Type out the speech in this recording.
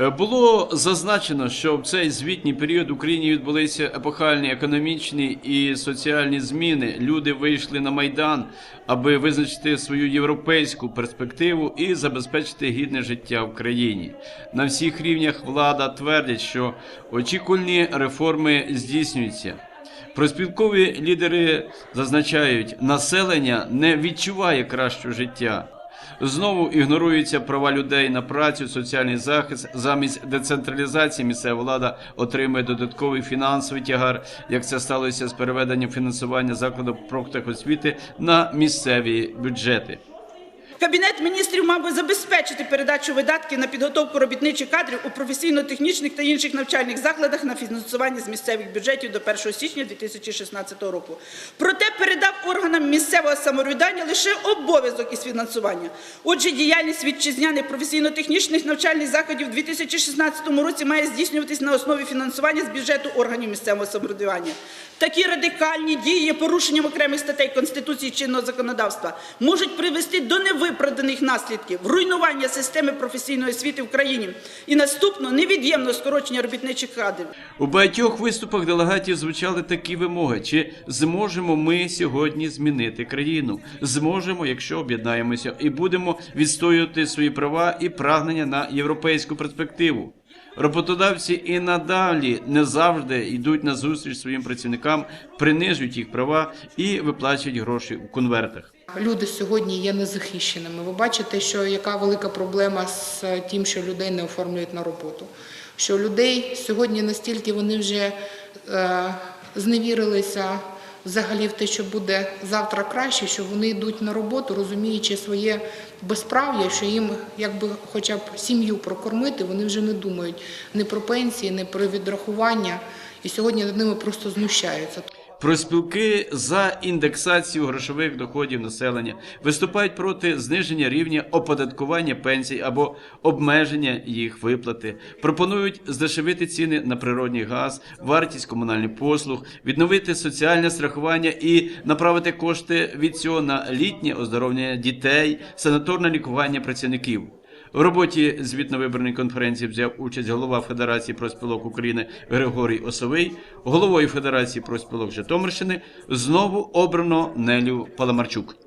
Е, Було зазначено, що в цей звітній період в Україні відбулися епохальні економічні і соціальні зміни. Люди вийшли на майдан, аби визначити свою європейську перспективу і забезпечити гідне життя в країні. На всіх рівнях влада твердить, що очікувані реформи здійснюються. Проспілкові лідери зазначають, населення не відчуває кращого життя. Знову ігноруються права людей на працю, соціальний захист. Замість децентралізації місцева влада отримує додатковий фінансовий тягар, як це сталося з переведенням фінансування закладу проктах освіти на місцеві бюджети. Кабінет міністрів мав би забезпечити передачу видатків на підготовку робітничих кадрів у професійно-технічних та інших навчальних закладах на фінансування з місцевих бюджетів до 1 січня 2016 року. Проте передав органам місцевого самоврядування лише обов'язок із фінансування. Отже, діяльність вітчизняних професійно-технічних навчальних заходів у 2016 році має здійснюватись на основі фінансування з бюджету органів місцевого самоврядування. Такі радикальні дії є порушенням окремих статей Конституції чинного законодавства можуть привести до невиправданих наслідків руйнування системи професійної освіти в країні і наступно невід'ємно скорочення робітничих кадрів. У багатьох виступах делегатів звучали такі вимоги: чи зможемо ми сьогодні змінити країну? Зможемо, якщо об'єднаємося, і будемо відстоювати свої права і прагнення на європейську перспективу. Роботодавці і надалі не завжди йдуть на зустріч своїм працівникам, принижують їх права і виплачують гроші у конвертах. Люди сьогодні є незахищеними. Ви бачите, що яка велика проблема з тим, що людей не оформлюють на роботу. Що людей сьогодні настільки вони вже е, зневірилися взагалі в те, що буде завтра краще, що вони йдуть на роботу, розуміючи своє безправ'я, що їм якби хоча б сім'ю прокормити, вони вже не думають ні про пенсії, ні про відрахування. І сьогодні над ними просто знущаються. Проспілки за індексацію грошових доходів населення виступають проти зниження рівня оподаткування пенсій або обмеження їх виплати. Пропонують здешевити ціни на природний газ, вартість комунальних послуг, відновити соціальне страхування і направити кошти від цього на літнє оздоровлення дітей, санаторне лікування працівників. В роботі звітно-виборної конференції взяв участь голова Федерації проспілок України Григорій Осовий, головою Федерації проспілок Житомирщини знову обрано Нелю Паламарчук.